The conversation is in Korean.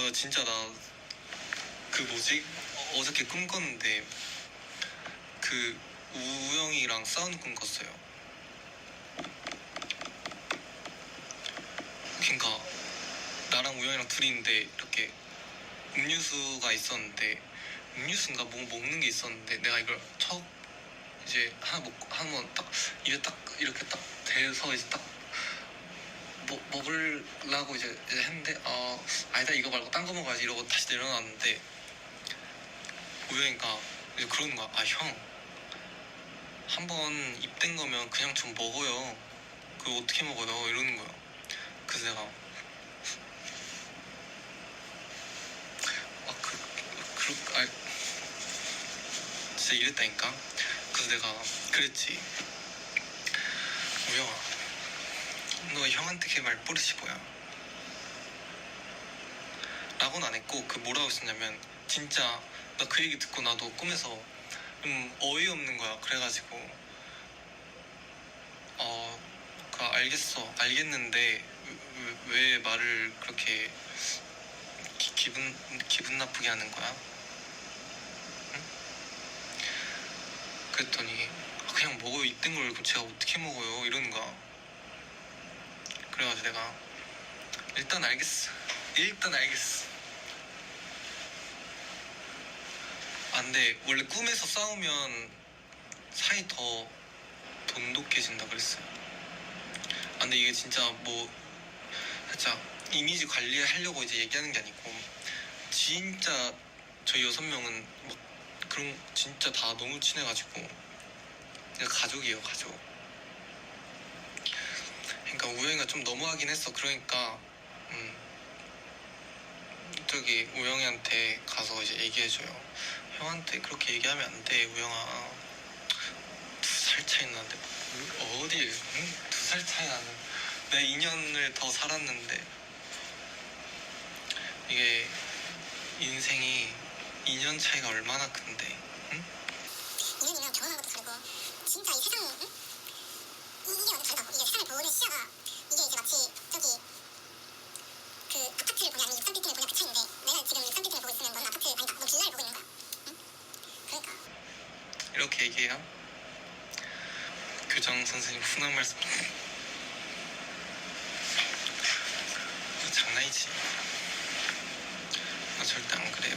나 진짜 나 그 뭐지 어저께 꿈 꿨는데 그 우영이랑 싸우는 꿈 꿨어요. 그러니까 나랑 우영이랑 둘이 있는데 이렇게 음료수가 있었는데 음료수인가 뭐 먹는 게 있었는데 내가 이걸 척 이제 하나 먹고 한 번 딱 입에 딱 이렇게 딱 대서 이제 딱 뭐, 먹으려고 이제, 이제 했는데 아 아니다 이거 말고 딴 거 먹어야지 이러고 다시 내려놨는데 우영이가 이제 그러는 거야. 아형 한 번 입댄 거면 그냥 좀 먹어요. 그거 어떻게 먹어요? 이러는 거야. 그래서 내가 아 그 그, 아 진짜 이랬다니까? 그래서 내가 그랬지. 우영아 너 형한테 걔 말버릇이 뭐야? 라고는 안 했고 그 뭐라고 했었냐면 진짜 나 그 얘기 듣고 나도 꿈에서 좀 어이없는 거야. 그래가지고 어그 알겠어. 알겠는데 왜, 왜 말을 그렇게 기, 기분 기분 나쁘게 하는 거야? 응? 그랬더니 그냥 먹어요 이딴 걸 제가 어떻게 먹어요? 이러는 거야 그래가지고 내가 일단 알겠어. 일단 알겠어. 안돼 원래 꿈에서 싸우면 사이 더 돈독해진다 그랬어요. 아, 근데 이게 진짜 뭐 살짝 이미지 관리하려고 이제 얘기하는 게 아니고 진짜 저희 여섯 명은 막 그런 진짜 다 너무 친해가지고 그냥 가족이에요 가족 그러니까 우영이가 좀 너무하긴 했어. 그러니까 음 저기 우영이한테 가서 이제 얘기해줘요. 형한테 그렇게 얘기하면 안 돼 우영아. 두 살 차이 나는데. 어디 두살 차이 나는. 내 2년을 더 살았는데. 이게 인생이 2년 차이가 얼마나 큰데 응? 2년이면 경험한 것도 다르고 진짜 이 세상 응? 이, 이게 완전 다르다고 보는 시야가 이게 이제 마치 저기 그 아파트를 보냐 아니면 63빌딩을 보냐 그 차이인데 내가 지금 63빌딩을 보고 있으면 너는 아파트 아니다. 너 빌라를 보고 있는 거야. 응? 그러니까. 이렇게 얘기해요? 교장 선생님 훈한 말씀. 장난이지. 나 절대 안 그래요